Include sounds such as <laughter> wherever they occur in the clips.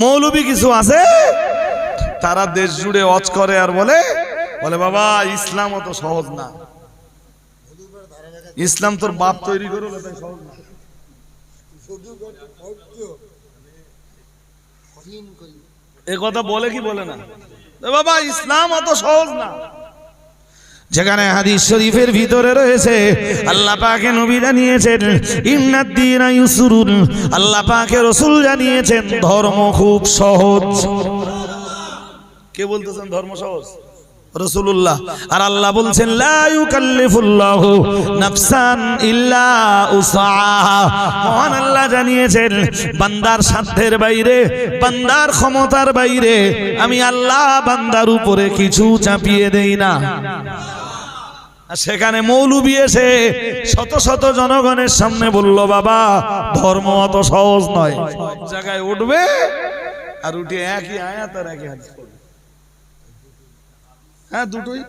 মৌলবী কিছু আছে? তারা দেশ জুড়ে অজ করে আর বলে বলে, বাবা, ইসলাম অত সহজ না। ইসলাম তোর বাপ তৈরি করে এ কথা বলে কি বলে না? বাবা, ইসলাম অত সহজ না। যেখানে হাদিস শরীফের ভিতরে রয়েছে, আল্লাহ পাকে নবী জানিয়েছেন ইউসুরুন। আল্লাহ পাকে রসুল জানিয়েছেন, ধর্ম খুব সহজ। কে বলতেছেন ধর্ম সহজ? রসুল্লাহ আর আল্লাহ বলছেন মহান আল্লাহ জানিয়েছেন, বান্দার সাধ্যের বাইরে, বান্দার ক্ষমতার বাইরে, আমি আল্লাহ বান্দার উপরে কিছু চাপিয়ে দেই না। সেখানে মৌলবি এসে শত শত জনগণের সামনে বলল, বাবা, ধর্ম অত সহজ নয়। জায়গায় উঠবে আর উঠে একই আয়াত আর একই হাদিস পড়বে। হ্যাঁ দুটোই।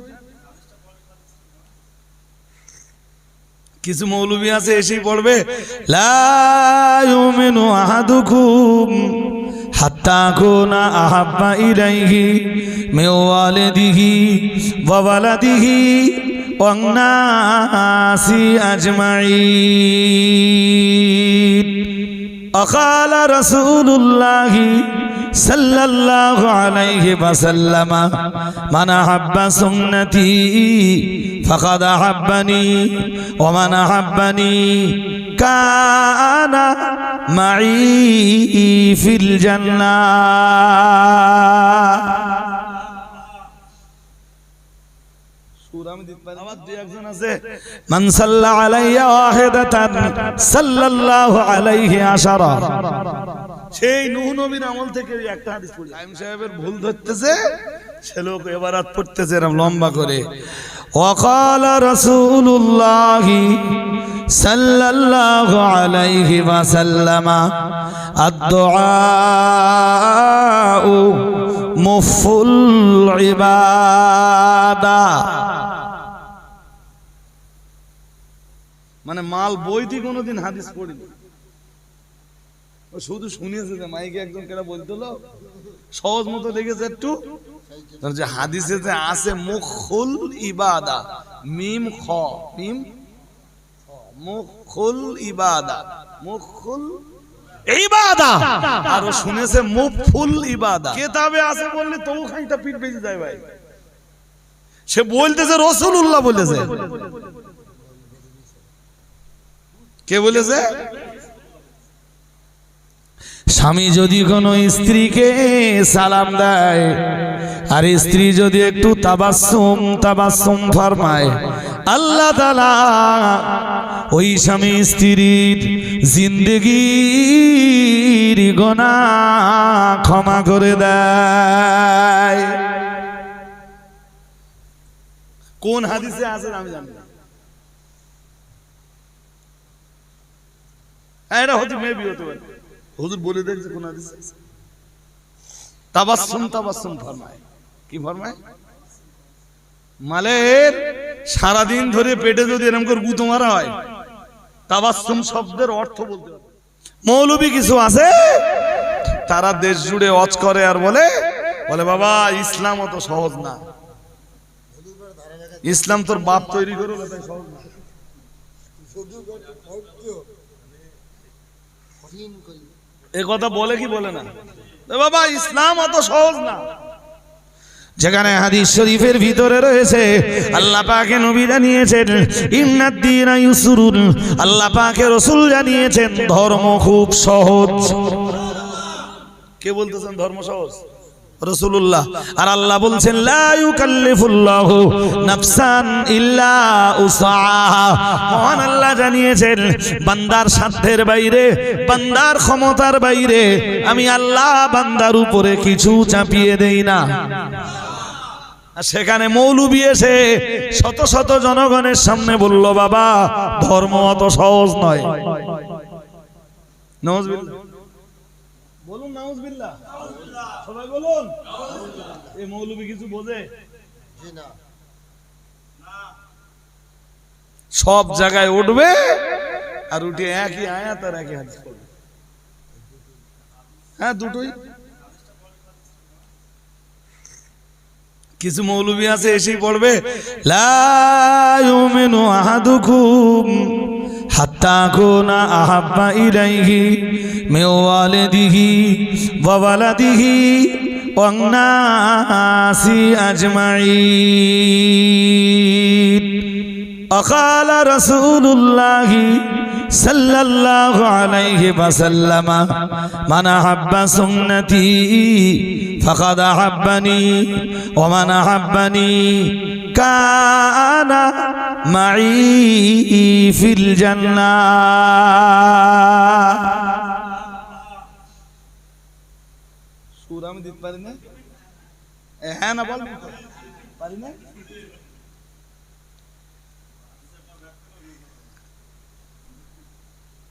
কিছু মৌলবি আছে, এসেই পড়বে। লা ইউমিনু আহাদুকুম হাত্তা কুনা আহাব্বা ইলাইহি ওয়ান নাসি আজমাইন وقال رسول الله صلى الله عليه وسلم من أحب سنتي فقد أحبني ومن أحبني كان معي في الجنة মান সাল্লা আলাইয়া ওয়াহিদাতান সাল্লাল্লাহু আলাইহি আশারা সেই নূহ নবীর আমল থেকে ওই একটা হাদিস পড়ি সাইম সাহেবের ভুল ধরতেছে সে লোক এবারাত পড়তেছে এরকম লম্বা করে وقال رسول الله صلى الله عليه وسلم الدعاء مف العباده মানে মাল বইতে কোনোদিন হাদিস পড়িনি। ও শুধু শুনিয়েছে যে মাইকে একজন কেরা বলতেলো সহজ মতো লেগেছে একটু। যে হাদিসে যে আছে মুখুল ইবাদা মিম খ মিম? মুখুল ইবাদা মুখুল ইবাদা। আর শুনেছে মুফুল ইবাদা। কেতাবে আছে বললে তবু খানিকটা পিঠ বেজে যায় ভাই। সে বলতেছে রসুল্লাহ বলেছে। কে বলেছে? স্বামী যদি কোনো স্ত্রীকে সালাম দেয়, আর স্ত্রী যদি একটু তাবাসুম তাবাসুম ফরমায়, আল্লাহ তালা ওই স্বামী স্ত্রীর জিন্দগির গোনা ক্ষমা করে দেয়। কোন হাদিসে আছে আমি জানি না। হ্যাঁ, এটা হতে মেবি হতে পারে। হুজুর বলে দেন যে কোন হাদিস আছে। তাবাসসুম তাবাসসুম ফরমায়। কি ফরমায়? মালের সারাদিন ধরে পেটে যদি এরকম করে গুঁতো মারা হয় তাবাসসুম শব্দের অর্থ বলতে হবে। মৌলবী কিছু আছে? তারা দেশ জুড়ে অজ করে আর বলে বলে বাবা ইসলাম অত সহজ না। ইসলাম তোর বাপ তৈরি করে সহজ না। এ কথা বলে কি বলে না? বাবা ইসলাম অত সহজ না। যেখানে হাদিস শরীফের ভিতরে রয়েছে আল্লাহ পাকে নবী জানিয়েছেন ইন্নাদ্দিন ইউসুরুন। আল্লাহ পাকে রসুল জানিয়েছেন ধর্ম খুব সহজ। কে বলতেছেন ধর্ম সহজ? রসুল্লাহ আর আল্লাহ বলছেন মহান আল্লাহ জানিয়েছেন, বান্দার সাধ্যের বাইরে, বান্দার ক্ষমতার বাইরে আমি আল্লাহ বান্দার উপরে কিছু চাপিয়ে দেই না। সেখানে মৌলবি এসে শত শত জনগণের সামনে বলল, বাবা, ধর্ম অত সহজ নয়। নজবিল্লাহ বলুন নাউজবিল্লা সবাই বলুন। এই মৌলবি কিছু বোঝে? সব জায়গায় উঠবে আর উঠে একই আয়াত আর একই হাদিস পড়বে। হ্যাঁ দুটোই। কিছু মৌলবি আছে এসেই পড়বে। লা ইউমিনু আহাদুকুম। হাত্তা কুনা আহাব্বা ইলাইহি মিন ওয়ালিদিহি ওয়া ওয়ালাদিহি ওয়ান নাসি আজমাইন وقال رسول الله صلى الله عليه وسلم من أحب سنتي فقد أحبني ومن أحبني كان معي في الجنة سورة میں دیت پاری نہیں ہے نا بول پاری نہیں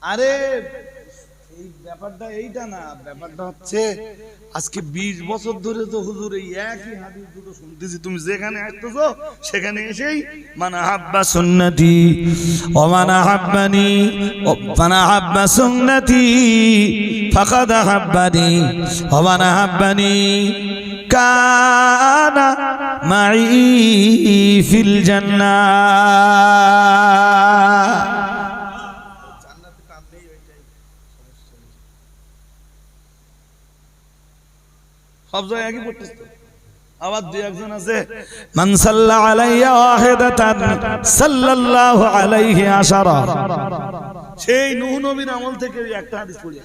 আরে ব্যাপারটা এইটা না, ব্যাপারটা হচ্ছে আজকে বিশ বছর ধরে তো হুজুর এই একই হাদিস দুটো শুনতেছি। তুমি যেখানে আসতেছো, সেখানে মানে হাব্বা সুন্নতি, ও হাব্বানি মানা হাব্বানি, ও মানা হাব্বানি, কানা মাই ফিল জান্নাহ সব জায়গায় একই পড়তেছে। আবার দুই একজন আছে মান সাল্লা আলাইয়া ওয়াহিদাতান সাল্লাল্লাহু আলাইহি আশারা। সেই নূহ নবীর আমল থেকে একটা হাদিস পড়ে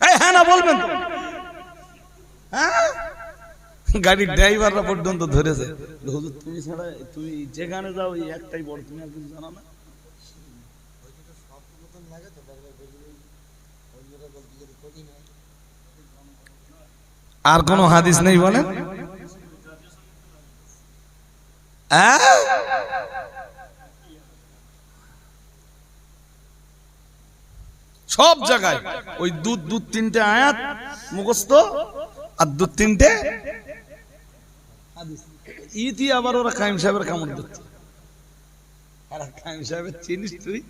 এই হ্যাঁ না বলবেন। হ্যাঁ? গাড়ির ড্রাইভাররা পর্যন্ত ধরেছে। হুজুর তুমি ছাড়া তুমি যেখানে যাও এই একটাই বড় তুমি আর কিছু জানো না? আর কোন হাদিস নেই বলেন? সব জায়গায়। ওই দুধ দুধ তিনটে আয়াত মুখস্থ আর দুধ তিনটে ইতি আবার ওরা কাইম সাহেবের কামড় দিচ্ছে। কাইম সাহেবের চিনিস তুই?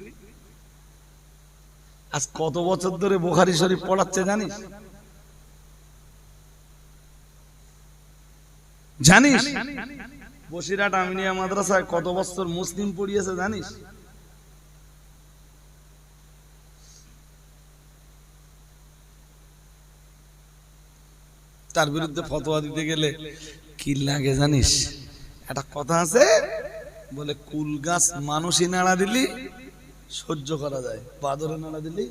আজ কত বছর ধরে বোখারি শরীফ পড়াচ্ছে জানিস? জানিস? বসিরহাট আমিনিয়া মাদ্রাসায় কত বছর মুসলিম পড়িয়েছে জানিস? তার বিরুদ্ধে ফতোয়া দিতে গেলে কি লাগে জানিস? একটা কথা আছে, বলে কুল গাছ মানুষই নাড়া দিলি, সহ্য করা যায়। বাদরে নাড়া দিলি।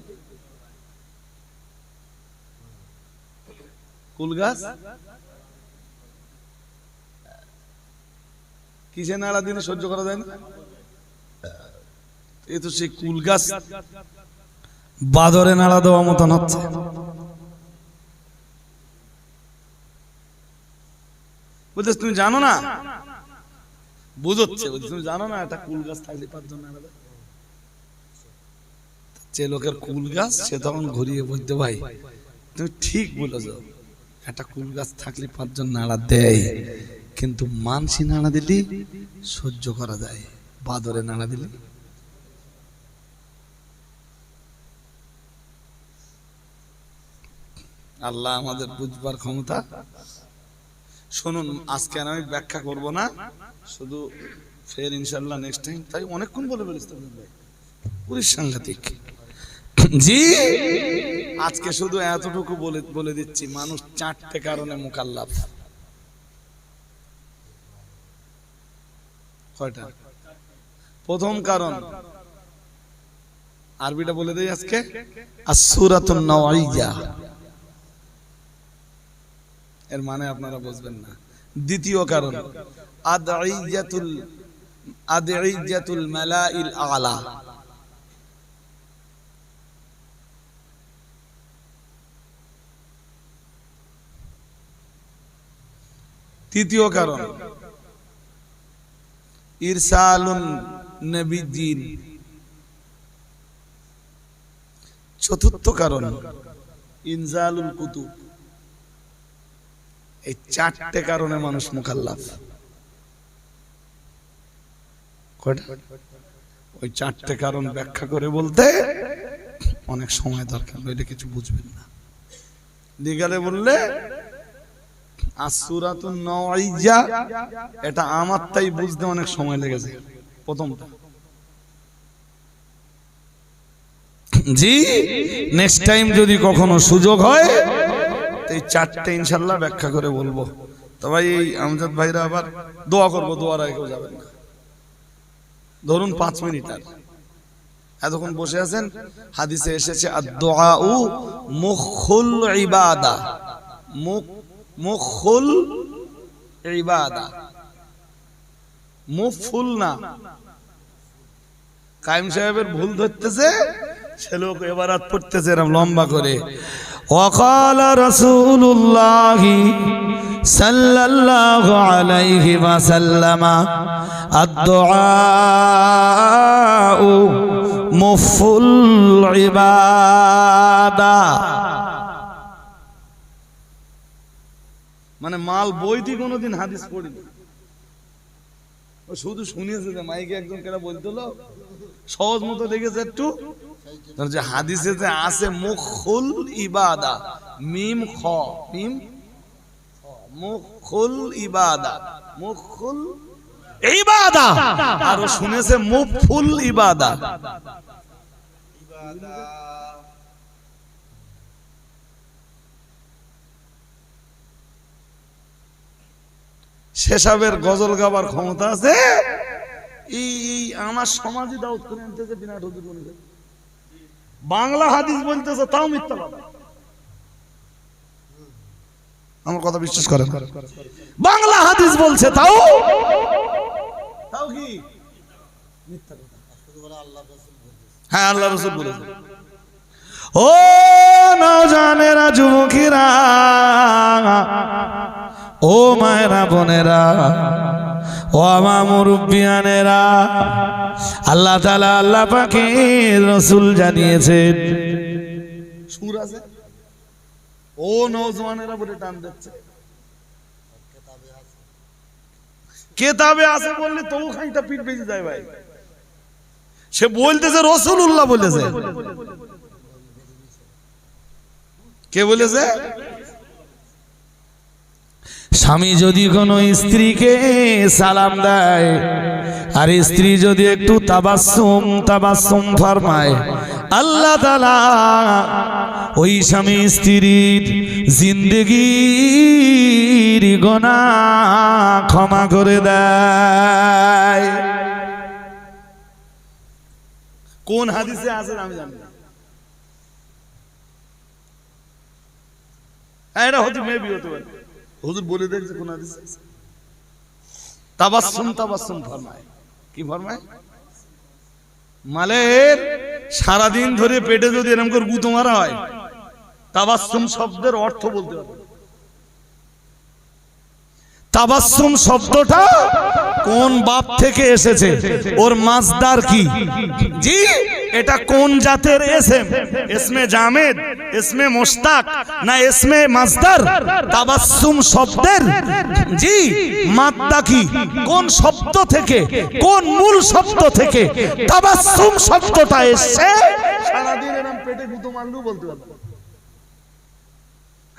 কুল গাছ? কিসে নাড়া দিলে সহ্য করা যায় না? এ তো সেই কুল গাছ। বাদরে নাড়া দেওয়া মতন হচ্ছে। তুমি জানো না? বুঝচ্ছে তুমি জানো না একটা কুল গাছ থাকলে পাঁচজন নাড়া দেয়? যে লোকের কুল গাছ, সে তখন ঘুরিয়ে বলতে, ভাই, তুমি ঠিক বলেছ। একটা কুল গাছ থাকলে পাঁচজন নাড়া দেয়। কিন্তু মানসি নাড়া দিলি সহ্য করা যায়, বাদরে নাড়া দিলি আল্লাহ আমাদের বুঝবার ক্ষমতা। শুনুন, আজকে আমি ব্যাখ্যা করব না, শুধু ফের ইনশাল্লাহ নেক্সট টাইম তাই অনেকক্ষণ বলে ফেলিস পুলিশ সাংঘাতিক। জি, আজকে শুধু এতটুকু বলে বলে দিচ্ছি, মানুষ চারটে কারণে মোকাল্লাফ কয়টা? প্রথম কারণ। আরবিটা বলে দেই আজকে। এর মানে আপনারা বুঝবেন না। দ্বিতীয় কারণ আলা। তৃতীয় কারণ ইরসালুন চতুর্থ কারণ, ইনজালুল কুতুব। এই চারটে কারণে মানুষ মুখাল্লাফ। ওই চারটে কারণ ব্যাখ্যা করে বলতে অনেক সময় দরকার, নইলে কিছু বুঝবেন না। দিগালে বললে এটা আমার তাই বুঝতে অনেক সময় লেগেছে, প্রথমটা। জি নেক্সট টাইম যদি কখনো সুযোগ হয় এই চারটে ইনশাল্লাহ ব্যাখ্যা করে বলব। তো ভাই, এই আমজাদ ভাইরা আবার দোয়া করব, দোয়ার আগে কেউ যাবেন ধরুন পাঁচ মিনিট আর। এতক্ষণ বসে আছেন, হাদিসে এসেছে আর দোয়া উ মুখুল ইবাদা, মুখ মুখুল ইবাদা মুখ ফুল না কাইম সাহেবের ভুল ধরতেছে সে লোক এবার আর পড়তেছে এরম লম্বা করে وقال رسول الله صلى الله عليه وسلم الدعاء مف العبادة মানে মাল বইতে কোনোদিন হাদিস পড়িনি। শুধু শুনিয়েছে যে মাইকে একজন কেনা বলতে হলো সহজ মতো দেখেছে একটু। যে হাদিসে যে আছে মুখুল ইবাদা, মিম খ, মিম মুখুল ইবাদা মুখুল ইবাদা। আর শুনেছে মুফুল ইবাদা। শেষাবের গজল গাবার ক্ষমতা আছে? এই এই আমার সমাজে দাউদ করে আনতেছে হুজুর বলে দেয়। বাংলা হাদিস বলতেছে তাও মিথ্যা কথা। আমার কথা বিশ্বাস করেন বাংলা হাদিস বলছে তাও? তাও কি? মিথ্যা কথা। হ্যাঁ আল্লাহ রসুল বলেছে। ও নওজানেরা যুবকেরা ও মায়েরা বোনেরা, ও আমার মুরব্বিয়ানেরা, আল্লাহ তালা আল্লাহ পাকে রসুল জানিয়েছেন। ও আছে বললে তবু ভাই। সে বলতেছে রসুল্লাহ বলেছে। কে বলেছে? স্বামী যদি কোনো স্ত্রীকে সালাম দেয় আর স্ত্রী যদি একটু তাবাসুম তাবাসুম ফরমায় আল্লাহ তালা ওই স্বামী স্ত্রীর জিন্দগির গোনা ক্ষমা করে দেয়। কোন হাদিসে আছে আমি জানি না। হ্যাঁ, এটা হতে মেবি হতে পারে। হুজুর বলে দেখছে কোন হাদিস আছে? তাবাসসুম তাবাসসুম ফরমায়। কি ফরমায়? মালের সারাদিন ধরে পেটে যদি এরকম করে গুঁতো মারা হয়, তাবাসসুম শব্দের অর্থ বলতে হবে। তাবাসসুম শব্দটা কোন বাপ থেকে এসেছে? ওর মাসদার কি? জি, এটা কোন জাতের এসএম? এসমে জামেদ, এসমে মোস্তাক না এসমে মাসদার তাবাসসুম শব্দের? জি মাদ্দা কি? কোন শব্দ থেকে? কোন মূল শব্দ থেকে? তাবাসসুম শব্দটা এসছে? সারাদিন এরকম পেটে গুঁতো মারলেও বলতে পারব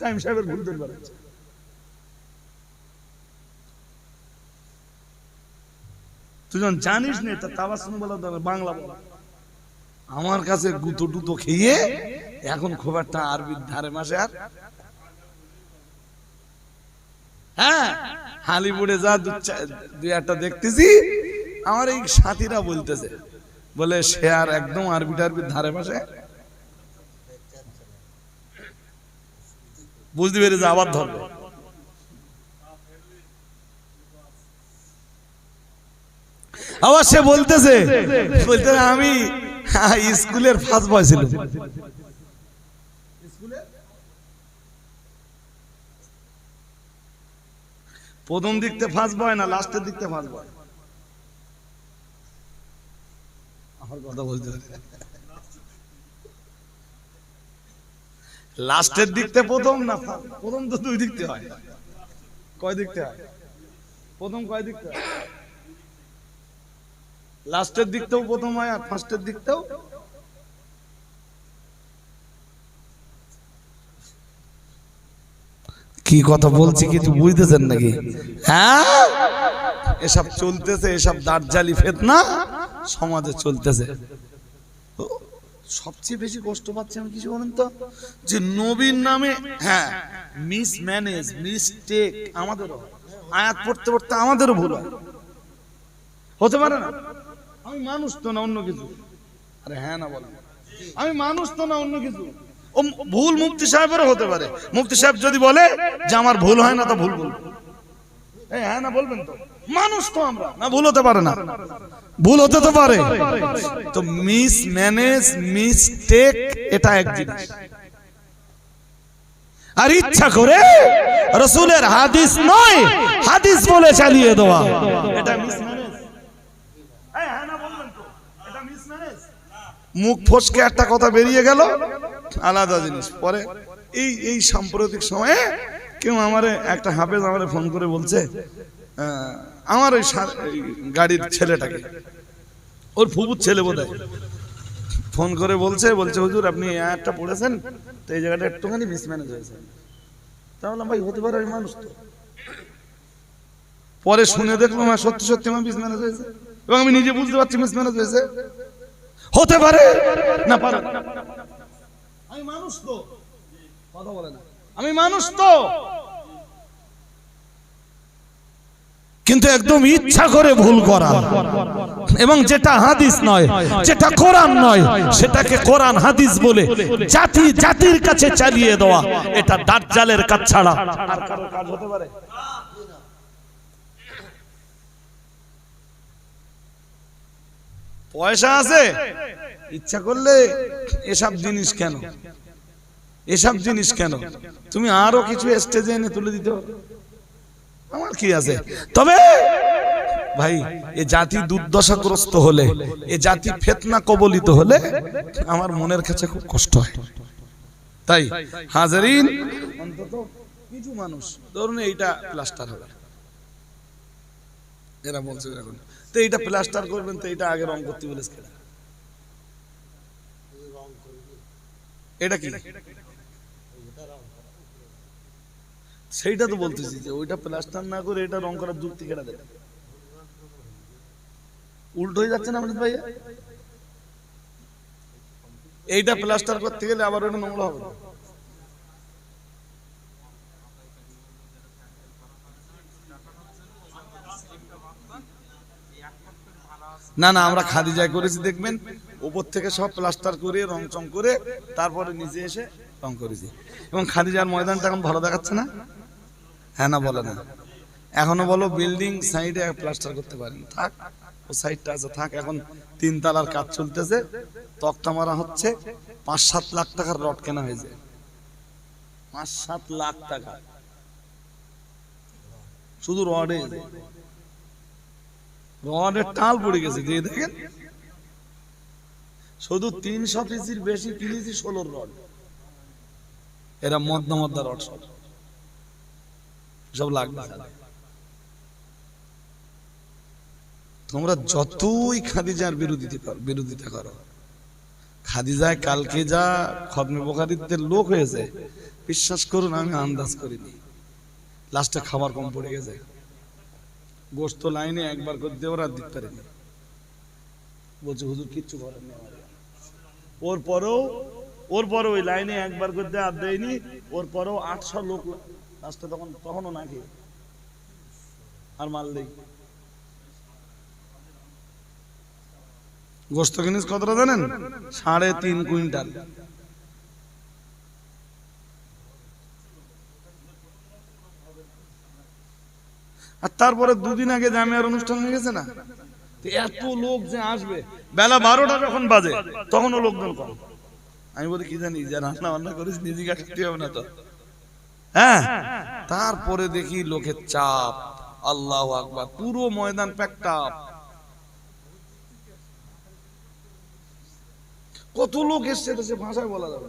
কাইম সাহেবের ভুল ধরবার আছে। তুই যখন জানিস না তাবাসুম বলা বাংলা বলা। আমার কাছে গুতো টুতো খেয়ে এখন খুব একটা আরবির ধারে মাসে আর হ্যাঁ হালিউডে যা দুই একটা দেখতেছি, আমার এই সাথীরা বলতেছে, বলে সে আর একদম আরবি টারবির ধারে পাশে বুঝতে পেরেছে? আবার ধরবে। আবার সে বলতেছে বলতেছে আমি হ্যাঁ, স্কুলের ফার্স্ট বয় ছিল প্রথম দিকতে ফার্স্ট বয় না লাস্টের দিকতে ফার্স্ট বয় লাস্টের দিকতে প্রথম না প্রথম তো দুই দিকতে হয়। কয় দিকতে হয়? প্রথম কয় দিকতে হয়? লাস্টের দিকতেও প্রথম হয় আর ফার্স্টের দিকতেও কি কথা বলছি কিছু বুঝতেছেন নাকি? হ্যাঁ? এসব চলতেছে, এসব দাঁড়জালি ফেতনা সমাজে চলতেছে। সবচেয়ে বেশি কষ্ট পাচ্ছি আমি কিছু বলেন তো? যে নবীর নামে হ্যাঁ মিস ম্যানেজ মিসটেক আমাদেরও আয়াত পড়তে পড়তে আমাদেরও ভুল হয়। হতে পারে না? আমি মানুষ তো না অন্য কিছু? আরে হ্যাঁ না বলেন। আমি মানুষ তো না অন্য কিছু? ও ভুল মুফতি সাহেবেরও হতে পারে। মুফতি সাহেব যদি বলে যে আমার ভুল হয় না তো ভুল বলব। হ্যাঁ না বলবেন তো। মানুষ তো আমরা। না ভুল হতে পারে না। ভুল হতে তো পারে। তো মিস ম্যানেজ মিসটেক এটা এক জিনিস। আর ইচ্ছা করে রসুলের হাদিস নয় হাদিস বলে চালিয়ে দেওয়া। এটা মিস ম্যানেজ হ্যাঁ না বলবেন তো এটা মিস ম্যানেজ মুখ ফসকে একটা কথা বেরিয়ে গেল। আলাদা জিনিস। পরে এই এই সাম্প্রতিক সময়ে কেউ আমারে, একটা হাফেজ আমারে ফোন করে বলছে আমার ওই গাড়ির ছেলেটাকে। ওর ফুবুর ছেলে বোধ ফোন করে বলছে বলছে, হুজুর, আপনি একটা পড়েছেন? তো এই জায়গাটা একটুখানি মিসম্যানেজ হয়েছে। তাহলে ভাই, হতে পারে ওই মানুষ তো। পরে শুনে দেখলাম হ্যাঁ সত্যি সত্যি আমার মিসম্যানেজ হয়েছে। এবং আমি নিজে বুঝতে পারছি মিসম্যানেজ হয়েছে। হতে পারে? না পারে। আমি মানুষ তো। কথা বলে না। আমি মানুষ তো। কিন্তু একদম ইচ্ছা করে ভুল করা। এবং যেটা হাদিস নয় যেটা কোরআন নয় সেটাকে কোরআন হাদিস বলে জাতি জাতির কাছে চালিয়ে দেওয়া এটা দাজ্জালের কাজ ছাড়া। আর কাজ হতে পারে? পয়সা আছে? ইচ্ছা করলে এসব জিনিস কেন? এসব জিনিস কেন? তুমি আরও কিছু স্টেজে এনে তুলে দিতে। আমার কি আছে? তবে ভাই, এ জাতি দুর্দশাগ্রস্ত হলে, এ জাতি ফেতনা কবলিত হলে আমার মনের কাছে খুব কষ্ট হয়। তাই, হাজারিন, অন্তত কিছু মানুষ, ধরুন এইটা প্লাস্টার হবে। এরা বলছে এখন তো এইটা প্লাস্টার করবেন, তো এটা আগে রং করতে বলেছে? এটা কি সেইটা তো বলতেছি যে ওইটা প্লাস্টার না করে এটা রং করার যুক্তি কেটে দেবে উল্টো হয়ে যাচ্ছে না আমাদের ভাইয়া এইটা প্লাস্টার করতে গেলে আবার ওটা নোংরা হবে না। না না, আমরা খাদি খাদিজায় করেছি, দেখবেন। উপর থেকে সব প্লাস্টার করে রং চং করে, তারপরে নিচে এসে রং করেছি। এবং খাদি খাদিজার ময়দানটা এখন ভালো দেখাচ্ছে না? হ্যাঁ না, বলে না। এখনও বলো, বিল্ডিং সাইডে প্লাস্টার করতে পারেন। থাক, ও সাইডটা আছে, থাক, এখন তিন তালার কাজ চলতেছে। তক্তা মারা হচ্ছে, পাঁচ সাত লাখ টাকার রড কেনা হয়েছে। পাঁচ সাত লাখ টাকা। শুধু রডে। রডের টাল পড়ে গেছে দিয়ে দেখেন। শুধু তিনশো পিসির বেশি কিনেছি ষোলোর রড। এরা মদ্দা রড সব। সব লাগবে তোমরা যতই খাদিজার বিরোধিতা বিরোধিতা করো। খাদিজায় কালকে যা বোখারিদের লোক হয়েছে, বিশ্বাস করুন আমি আন্দাজ করিনি। লাস্টে খাবার কম পড়ে গেছে। গোস্ত লাইনে একবার করে দিয়ে ওরা দিতে পারেনি বলছে, হুজুর, কিচ্ছু করেন ওর পরেও, ওর পরে ওই লাইনে একবার করে দিয়ে আর দেয়নি। ওর পরেও আটশো লোক লাস্টে তখন, তখনও না খেয়ে। আর মাল দেই গোস্ত কিনিস কতটা জানেন? সাড়ে তিন কুইন্টাল। আর তারপরে দুদিন আগে জামিয়ার অনুষ্ঠান হয়ে গেছে না? এত লোক যে আসবে। বেলা বারোটা যখন বাজে তখনও লোকজন কম। আমি বলি কি জানি যে রান্না বান্না করিস নিজেকে খাইতে হবে না তো। হ্যাঁ তারপরে দেখি লোকের চাপ। আল্লাহ আকবার পুরো ময়দান প্যাকটা কত লোক এসছে সে ভাষায় বলা যাবে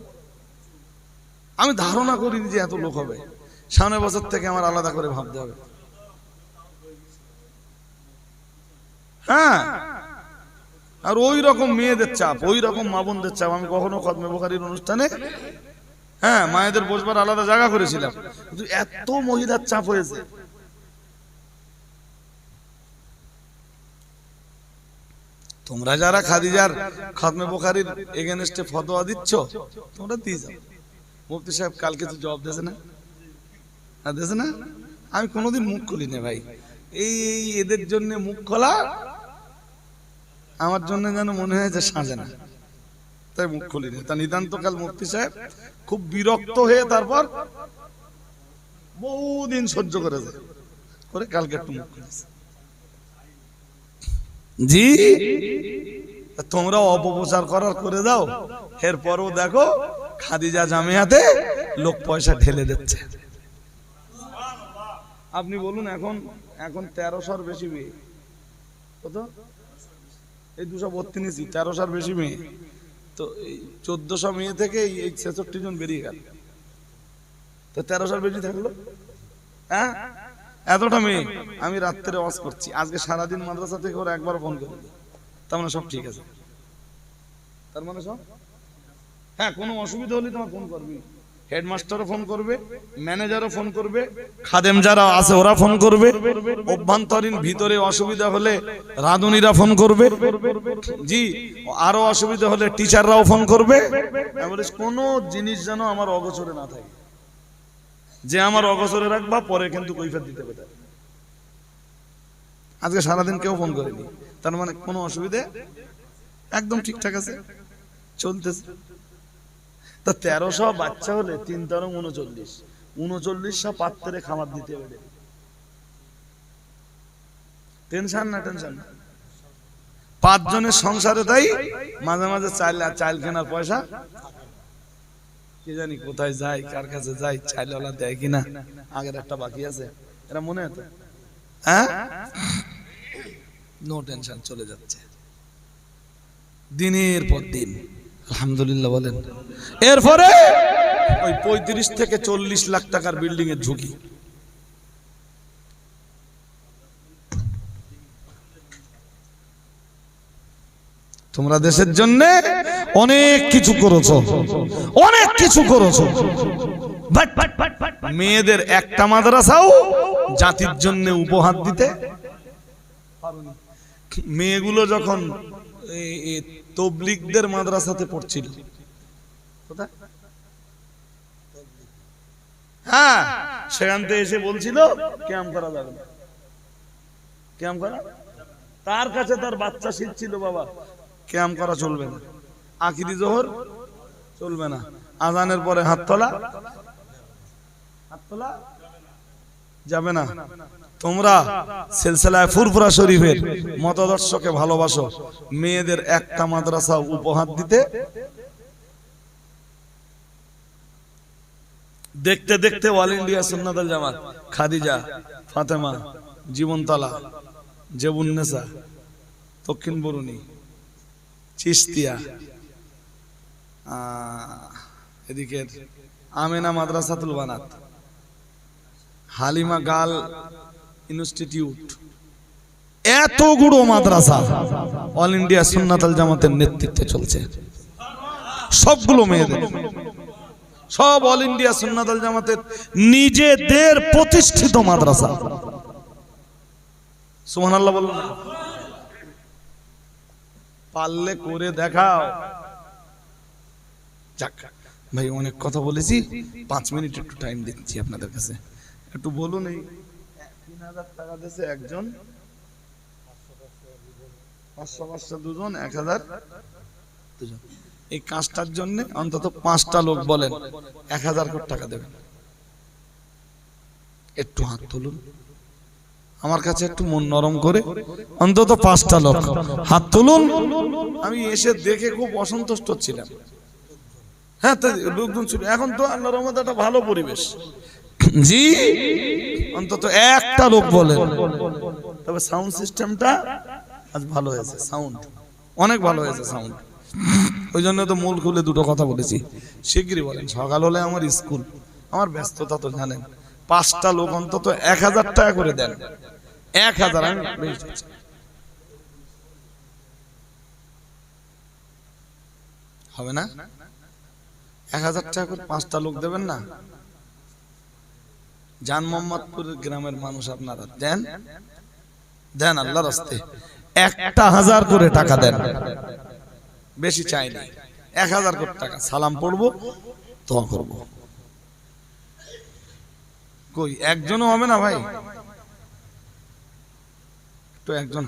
আমি ধারণা করিনি যে এত লোক হবে। সামনের বছর থেকে আমার আলাদা করে ভাবতে হবে। হ্যাঁ। আর ওই রকম মেয়েদের চাপ ওই রকম মা বোনদের চাপ। আমি কখনো খদমে বোখারির অনুষ্ঠানে হ্যাঁ মায়েদের বসবার আলাদা জায়গা করেছিলাম। এত মহিলার চাপ হয়েছে। তোমরা যারা খাদিজার খতমে বোখারির এগেনস্টে ফতোয়া দিচ্ছ, তোমরা দিয়ে যাও। মুফতি সাহেব কালকে তো জবাব দেছে না? আর দেছে না? আমি কোনোদিন মুখ খুলি না ভাই এই, এদের জন্য মুখ খোলা আমার জন্য যেন মনে হয় যে সাজে না। তাই মুখ খুলি না তা নিতান্তকাল মুফতি সাহেব খুব বিরক্ত হয়ে তারপর বহুদিন সহ্য করেছে করে কালকে একটু মুখ খুলেছে। জি? তোমরা অপপ্রচার করার করে দাও। এরপরও দেখো খাদিজা জামিয়াতে লোক পয়সা ঢেলে দিচ্ছে। আপনি বলুন এখন এখন তেরোশোর বেশি মেয়ে কত? এই দুশো বত্রিশ তেরোশোর বেশি মেয়ে। তো এই চোদ্দশো মেয়ে থেকে এই- ছেষট্টি জন বেরিয়ে গেল। তো তেরোশোর বেশি থাকল? হ্যাঁ? এতটা মেয়ে। আমি রাত্রে ওয়াজ করছি। আজকে সারাদিন মাদ্রাসা থেকে ওরা একবার ফোন করে তার মানে সব ঠিক আছে। তার মানে সব? হ্যাঁ কোনো অসুবিধা হলে তোমার ফোন করবি। হেডমাস্টারও ফোন করবে ম্যানেজারও ফোন করবে খাদেম যারা আছে ওরা ফোন করবে। অভ্যন্তরীণ ভিতরে অসুবিধা হলে রাঁধুনিরা ফোন করবে। জি আরও অসুবিধা হলে টিচাররাও ফোন করবে। কোনো জিনিস যেন আমার অগোচরে না থাকে। যে আমার অগোচরে রাখবা পরে কিন্তু কৈফিয়ত দিতে তার। আজকে সারাদিন কেউ ফোন করেনি। তার মানে কোনো অসুবিধে? একদম ঠিকঠাক আছে। চলতেছে। তা তেরোশো বাচ্চা হলে তিন তেরো উনচল্লিশ। উনচল্লিশশো পাত্রে খাবার দিতে হবে। টেনশন না টেনশন না। পাঁচজনের সংসারে তাই মাঝে মাঝে চাল চাল কেনার পয়সা। কে জানি কোথায় যাই কার কাছে যাই চাইলওয়ালা দেয় কিনা। আগের একটা বাকি আছে। এটা মনে আছে হ্যাঁ? নো টেনশন চলে যাচ্ছে। দিনের পর দিন। আলহামদুলিল্লাহ বলেন। এরপরে ওই পঁয়ত্রিশ থেকে চল্লিশ লাখ টাকার বিল্ডিং এর ঝুঁকি। তোমরা দেশের জন্য অনেক কিছু করেছ। অনেক কিছু করেছ। মেয়েদের একটা মাদ্রাসাও জাতির জন্য উপহার দিতে মেয়েগুলো যখন এই মাদ্রাসাতে পড়ছিল? হ্যাঁ সেখান থেকে এসে বলছিল, ক্যাম্প করা যাবে না। ক্যাম্প করা? তার কাছে তার বাচ্চা শিখছিল বাবা। ক্যাম্প করা চলবে না। আকিরি জোহর চলবে না। আজানের পরে হাত তোলা? হাত তোলা? যাবে না। তোমরা সিলসিলায় ফুরফুরা শরীফের মতাদর্শকে ভালোবাসো। মেয়েদের একটা মাদ্রাসা উপহার দিতে দেখতে দেখতে অল ইন্ডিয়া সুন্নাতুল জামাত খাদিজা ফাতেমা জীবনতলা জেবুন্নেসা দক্ষিণ বরুণী চিস্তিয়া আহ, এদিকে আমেনা মাদ্রাসাতুল বানাত হালিমা গাল ইনস্টিটিউট এতগুলো মাদ্রাসা। অল ইন্ডিয়া সুন্নাতাল জামাতের নেতৃত্বে চলছে। সবগুলো মেয়েদের। সব অল ইন্ডিয়া সুন্নাতাল জামাতের নিজেদের প্রতিষ্ঠিত মাদ্রাসা। সুবহানাল্লাহ বলুন। না। পারলে করে দেখাও। যাক, ভাই, অনেক কথা বলেছি। পাঁচ মিনিট একটু টাইম দিচ্ছি আপনাদের কাছে। একটু বলুন এই এই কাজটার জন্য অন্তত পাঁচটা লোক বলেন, এক হাজার কোটি টাকা দেবেন। একটু হাত তুলুন। আমার কাছে একটু মন নরম করে অন্তত পাঁচটা লোক হাত তুলুন। আমি এসে দেখে খুব অসন্তুষ্ট ছিলাম। হ্যাঁ লোকজন ছিল। এখন তো আল্লাহ রহমত একটা ভালো পরিবেশ। <coughs> জি? অন্তত একটা লোক বলেন। তবে সাউন্ড সিস্টেমটা আজ ভালো হয়েছে, সাউন্ড। অনেক ভালো হয়েছে সাউন্ড। ওই জন্য তো মূল খুলে দুটো কথা বলেছি। শিগগিরই বলেন, সকাল হলে আমার স্কুল, আমার ব্যস্ততা তো জানেন। পাঁচটা লোক অন্তত এক হাজার টাকা করে দেন। এক হাজার, আমি। হবে না? এক হাজার টাকা করে পাঁচটা লোক দেবেন না? জান মোহাম্মদপুর গ্রামের মানুষ আপনারা দেন? দেন আল্লাহ রাস্তে একটা হাজার করে টাকা দেন। বেশি চাই না এক হাজার করে টাকা। সালাম পড়ব, দোয়া করব। কই, একজনও হবে না ভাই? তো একজন